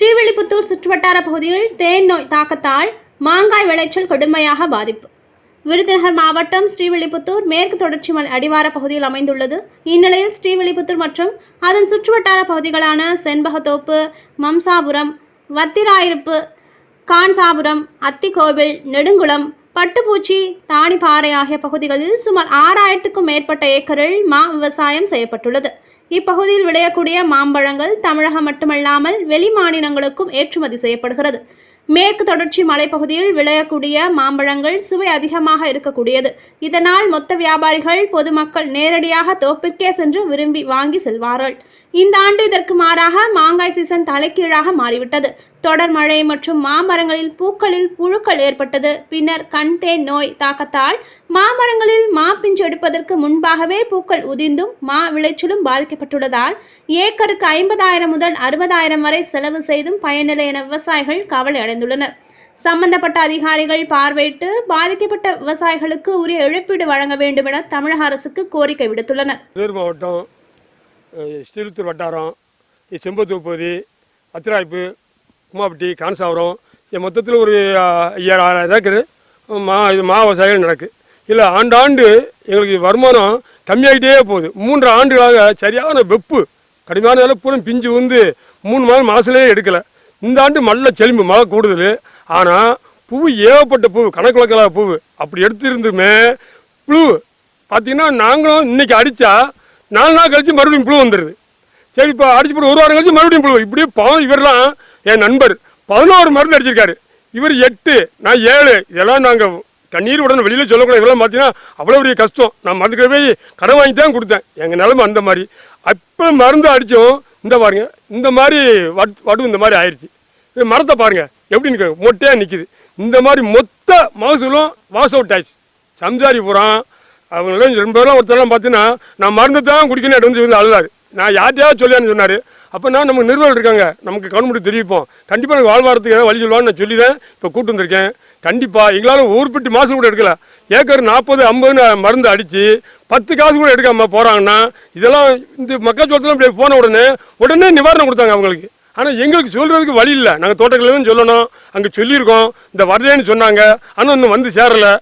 ஸ்ரீவில்லிபுத்தூர் சுற்றுவட்டார பகுதியில் தேன் நோய் தாக்கத்தால் மாங்காய் விளைச்சல் கடுமையாக பாதிப்பு. விருதுநகர் மாவட்டம் ஸ்ரீவில்லிபுத்தூர் மேற்கு தொடர்ச்சி மலை அடிவார பகுதியில் அமைந்துள்ளது. இந்நிலையில் ஸ்ரீவில்லிபுத்தூர் மற்றும் அதன் சுற்றுவட்டார பகுதிகளான செண்பகத்தோப்பு மம்சாபுரம் வத்திராயிருப்பு கான்சாபுரம் அத்திக்கோவில் நெடுங்குளம் பட்டுப்பூச்சி தாணிப்பாறை ஆகிய பகுதிகளில் சுமார் ஆறாயிரத்துக்கும் மேற்பட்ட ஏக்கரில் மா விவசாயம் செய்யப்பட்டுள்ளது. இப்பகுதியில் விளையக்கூடிய மாம்பழங்கள் தமிழகம் மட்டுமல்லாமல் வெளி மாநிலங்களுக்கும் ஏற்றுமதி செய்யப்படுகிறது. மேற்கு தொடர்ச்சி மலைப்பகுதியில் விளையக்கூடிய மாம்பழங்கள் சுவை அதிகமாக இருக்கக்கூடியது. இதனால் மொத்த வியாபாரிகள் பொதுமக்கள் நேரடியாக தோப்பிற்கே சென்று விரும்பி வாங்கி செல்வார்கள். இந்த ஆண்டு இதற்கு மாறாக மாங்காய் சீசன் தலைகீழாக மாறிவிட்டது. தொடர் மழை மற்றும் மாமரங்களில் பூக்களில் புழுக்கள் ஏற்பட்டது. பின்னர் கண் தேன் நோய் தாக்கத்தால் மாமரங்களில் மா பிஞ்சு எடுப்பதற்கு முன்பாகவே பூக்கள் உதிர்ந்தும் மா விளைச்சலும் பாதிக்கப்பட்டுள்ளதால் ஏக்கருக்கு ஐம்பதாயிரம் முதல் அறுபதாயிரம் வரை செலவு செய்தும் பயனில்லை என விவசாயிகள் கவலை அடைந்துள்ளனர். சம்பந்தப்பட்ட அதிகாரிகள் பார்வையிட்டு பாதிக்கப்பட்ட விவசாயிகளுக்கு உரிய இழப்பீடு வழங்க வேண்டும் என தமிழக அரசுக்கு கோரிக்கை விடுத்துள்ளனர். மாவட்டம் வட்டாரம் செம்பத்தூர் பகுதி அத்திராய்ப்பு குமாப்பட்டி கான்சாவரம் இது மொத்தத்தில் ஒரு ஐயாயிரம் ஆறாயிரம் ஏக்கர் மா இது மா விவசாயம் நடக்கு. இல்லை ஆண்டாண்டு எங்களுக்கு வருமானம் கம்மியாகிட்டே போகுது. மூன்று ஆண்டுகளாக சரியான வெப்பு கடுமையான வேலை பூரம் பிஞ்சு வந்து மூணு மாதம் மாதத்துலேயே எடுக்கலை. இந்த ஆண்டு மல்ல செலும்பு மழை கூடுதல். ஆனால் பூ ஏகப்பட்ட பூ கணக்குலக்கலா பூ அப்படி எடுத்துருந்துமே புழு. பார்த்தீங்கன்னா நாங்களும் இன்னைக்கு அடித்தா நாலு நாள் கழித்து மறுபடியும் புழு வந்துடுது சரி இப்போ அடிச்சு போட்டு ஒரு வாரம் கழிச்சு மறுபடியும் புழு. இப்படியே பாவம் இவரெல்லாம் என் நண்பர் பதினோரு மருந்து அடிச்சிருக்காரு. இவர் எட்டு நான் ஏழு இதெல்லாம் நாங்கள் தண்ணீர் உடனே வெளியில் சொல்லக்கூடாது. இதெல்லாம் பார்த்தீங்கன்னா அவ்வளோ பெரிய கஷ்டம். நான் மருந்துக்கு போய் கடன் வாங்கி தான் கொடுத்தேன். எங்கள் நிலமை அந்த மாதிரி. அப்போ மருந்து அடித்தோம் இந்த பாருங்க இந்த மாதிரி வட் வடு இந்த மாதிரி ஆயிடுச்சு இது மரத்தை பாருங்க எப்படி நிற்க மொட்டையாக நிற்கிது இந்த மாதிரி மொத்த மகசூலும் வாஸ் அவுட் ஆயிடுச்சு. சம்சாரி புறம் அவங்களும் ரெண்டு பேரும் ஒருத்தரெல்லாம் பார்த்தீங்கன்னா நான் மருந்து தான் குடிக்கணும் எடுத்து வந்து அழுதாரு. நான் யார்ட்டையாவது சொல்லியான்னு சொன்னார். அப்போ நான் நம்ம நிறுவனம் இருக்காங்க. நமக்கு கவர்மெண்ட் தெரிவிப்போம். கண்டிப்பாக எனக்கு வாழ்வாரத்துக்கு ஏதாவது வழி சொல்லுவான்னு நான் சொல்லி தான் இப்போ கூட்டு வந்திருக்கேன். கண்டிப்பாக எங்களால் ஒரு பெட்டி மாதம் கூட எடுக்கல. ஏக்கர் நாற்பது ஐம்பதுன்னு மருந்து அடித்து பத்து காசு கூட எடுக்காமல் போகிறாங்கன்னா இதெல்லாம் இந்த மக்காச்சோளத்தில் இப்படி போன உடனே உடனே நிவாரணம் கொடுத்தாங்க அவங்களுக்கு. ஆனால் எங்களுக்கு சொல்கிறதுக்கு வழி இல்லை. நாங்கள் தோட்டக்கலைன்னு சொல்லணும். அங்கே சொல்லியிருக்கோம். இந்த வரலேன்னு சொன்னாங்க. ஆனால் இன்னும் வந்து சேரலை.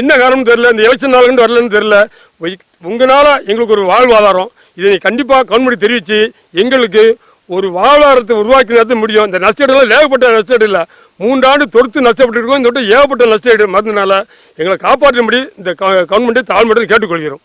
என்ன காரணம்னு தெரில இந்த எலெக்ஷன் நாளுக்கு வரலன்னு தெரில உங்களால் எங்களுக்கு ஒரு வாழ்வாதாரம். இதை கண்டிப்பாக கவர்மெண்ட் தெரிவித்து எங்களுக்கு ஒரு வாழ்வாதாரத்தை உருவாக்கினது முடியும். இந்த நஷ்டீடுலாம் ஏகப்பட்ட நஷ்டீடு இல்லை. மூன்றாண்டு தொடுத்து நஷ்டப்பட்டுருக்கோம். இந்த விட்டு ஏகப்பட்ட நஷ்டீடு மருந்துனால எங்களை காப்பாற்றும்படி இந்த கவர்மெண்ட்டை தாழ்மையை கேட்டுக்கொள்கிறோம்.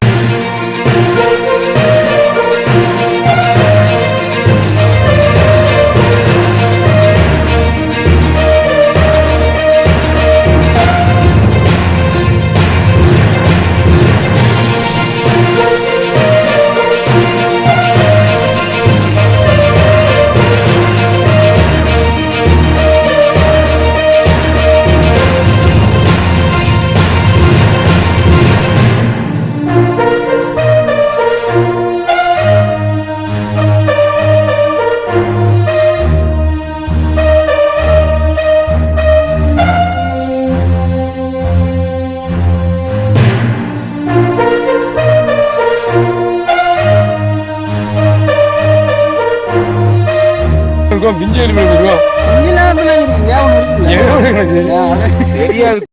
பிஞ்சு எலும்பு இருக்கும் தெரியாது.